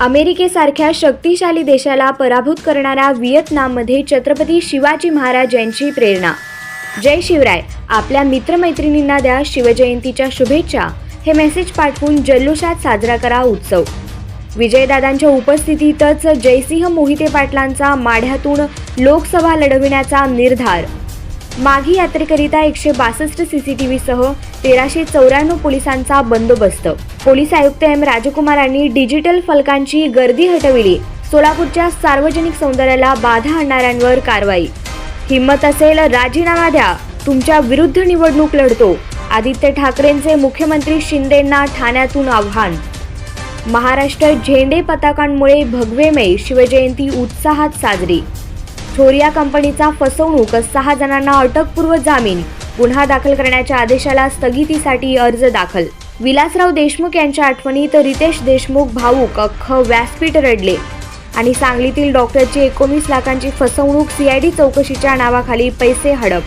अमेरिकेसारख्या शक्तिशाली देशाला पराभूत करणाऱ्या व्हिएतनाममध्ये छत्रपती शिवाजी महाराज यांची प्रेरणा. जय शिवराय. आपल्या मित्रमैत्रिणींना द्या शिवजयंतीच्या शुभेच्छा. हे मेसेज पाठवून जल्लोषात साजरा करा उत्सव. विजयदादांच्या उपस्थितीतच जयसिंह मोहिते पाटलांचा माढ्यातून लोकसभा लढविण्याचा निर्धार. माघी यात्रेकरिता एकशे बासष्ट सीसीटीव्ही सह तेराशे चौऱ्याण्णव पोलिसांचा बंदोबस्त. पोलीस आयुक्त एम राजकुमारांनी डिजिटल फलकांची गर्दी हटविली. सोलापूरच्या सार्वजनिक सौंदर्याला बाधा आणणाऱ्यांवर कारवाई. हिंमत असेल राजीनामा द्या. तुमच्या विरुद्ध निवडणूक लढतो. आदित्य ठाकरेंचे मुख्यमंत्री शिंदेंना ठाण्यातून आव्हान. महाराष्ट्र झेंडे पताकांमुळे भगवेमय शिवजयंती उत्साहात साजरी. थोरिया कंपनीचा फसवणूक सहा जणांना अटकपूर्व जामीन. गुन्हा दाखल करण्याच्या आदेशाला स्थगितीसाठी अर्ज दाखल. विलासराव देशमुख यांच्या आठवणीत रितेश देशमुख भाऊक अख्ख व्यासपीठ रडले. आणि सांगलीतील डॉक्टरची एकोणीस लाखांची फसवणूक सीआयडी चौकशीच्या नावाखाली पैसे हडप.